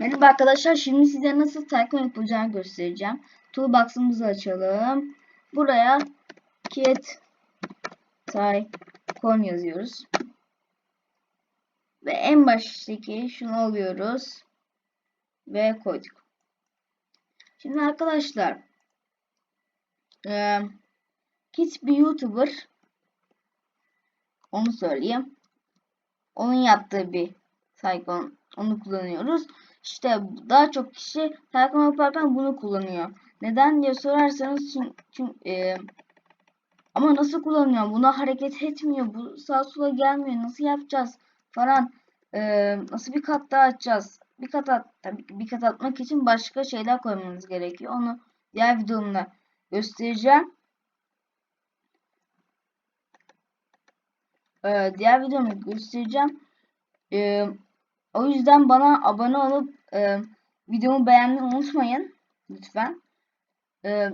Merhaba arkadaşlar. Şimdi size nasıl Tycoon yapılacağını göstereceğim. Toolbox'ımızı açalım. Buraya Kit Tycoon yazıyoruz. Ve en baştaki şunu alıyoruz. Ve koyduk. Şimdi arkadaşlar e, Kit bir YouTuber onu söyleyeyim. Onun yaptığı bir Tycoon onu kullanıyoruz. İşte daha çok kişi telefon yaparken bunu kullanıyor. Neden diye sorarsanız çünkü, çünkü e, ama nasıl kullanıyor? Buna hareket etmiyor. Bu sağ sola gelmiyor. Nasıl yapacağız? Falan. E, nasıl bir kat daha açacağız? Bir kat at, tabii bir kat atmak için başka şeyler koymanız gerekiyor. Onu diğer videomda göstereceğim. E, diğer videomda göstereceğim. E, o yüzden bana abone olup e, videomu beğenmeyi unutmayın. Lütfen. E,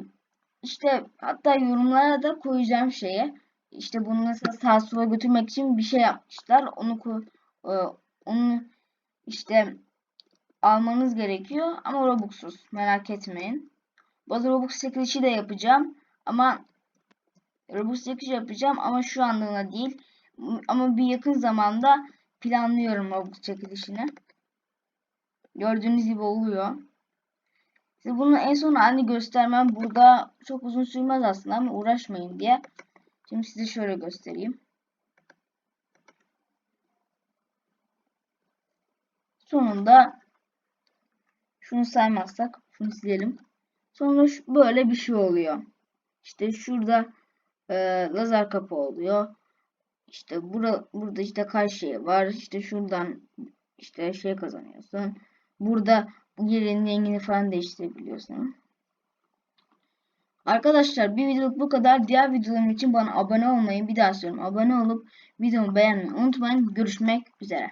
işte hatta yorumlara da koyacağım şeye. İşte bunu mesela sağa sola götürmek için bir şey yapmışlar. Onu e, onu işte almanız gerekiyor ama Robux'suz. Merak etmeyin. Bazı Robux çekilişi de yapacağım. Ama Robux çekilişi yapacağım ama şu anlığına değil. Ama bir yakın zamanda planlıyorum Robux çekilişini. Gördüğünüz gibi oluyor. Size bunu en son halini göstermem burada çok uzun sürmez aslında ama uğraşmayın diye. Şimdi size şöyle göstereyim. Sonunda şunu saymazsak şunu silelim. Sonra böyle bir şey oluyor. İşte şurada e, lazer kapı oluyor. İşte bura, burada işte kaç şey var. İşte şuradan işte şey kazanıyorsun. Burada bu yerin rengini falan değiştirebiliyorsun. Arkadaşlar bir videoluk bu kadar. Diğer videolarım için bana abone olmayı bir daha söylüyorum. Abone olup videomu beğenmeyi unutmayın. Görüşmek üzere.